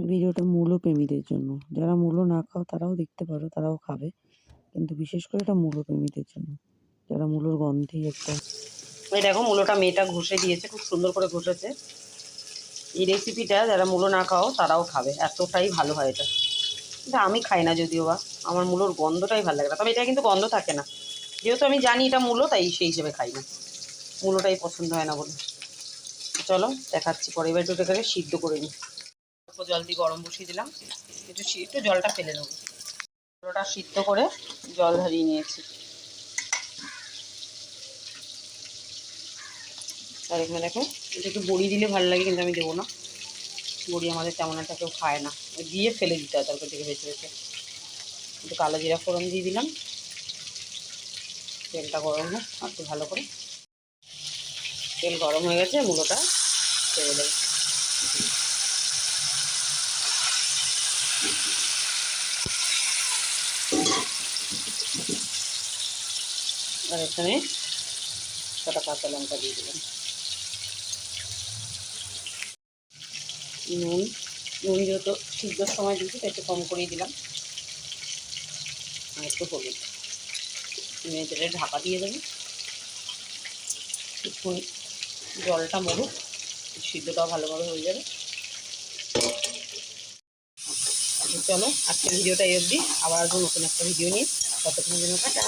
ভিডিওটা মূলো প্রেমীদের জন্য। যারা মূলো না খাও, তারাও দেখতে পারো, তারাও খাবে। কিন্তু বিশেষ করে এটা মূলো প্রেমীদের জন্য। যারা মূলোর গন্ধেই একটা এই দেখো, মূলোটা মেয়েটা ঘষে দিয়েছে, খুব সুন্দর করে ঘষেছে। এই রেসিপিটা যারা মূলো না খাও, তারাও খাবে। এতটাই ভালো হয় এটা। কিন্তু আমি খাই না যদিও বা। আমার মূলোর গন্ধটাই ভালো লাগে না। তবে এটা কিন্তু গন্ধ থাকে না। যেহেতু আমি জানি এটা মূলো, তাই সেই হিসেবে খাই না। মূলোটাই পছন্দ হয় না বলে। চলো, দেখাচ্ছি। পরে এবার একটু সিদ্ধ করে নিই। জল দিয়ে গরম বসিয়ে দিলাম। একটু একটু জলটা ফেলে নেব মূলোটা সিদ্ধ করে জল ধরিয়ে নিয়েছি। আর এখানে দেখো, এটা একটু বড়ি দিলে ভালো লাগে, কিন্তু আমি দেবো না। বড়ি আমাদের তেমন একটা কেউ খায় না। দিয়ে ফেলে দিতে হয় তারপর থেকে বেছে বেছে একটু কালো জিরা ফোড়ন দিয়ে দিলাম। তেলটা গরম হোক, আর একটু ভালো করে। তেল গরম হয়ে গেছে, মূলোটা ছেড়ে দেবো। আর এখানে কটা কাঁচা লঙ্কা দিয়ে দিলাম। নুন নুন যেহেতু সিদ্ধর সময় দিয়েছি, তাই একটু কম করেই দিলাম। আর একটু হলুদ। মেয়েদের ঢাকা দিয়ে দেবো। একটু জলটা মরুক, সিদ্ধটাও ভালোভাবে হয়ে যাবে। চলো আজকের ভিডিওটা এই অবধি। আবার আসব নতুন একটা ভিডিও নিয়ে ততক্ষণ জন্য টাটা।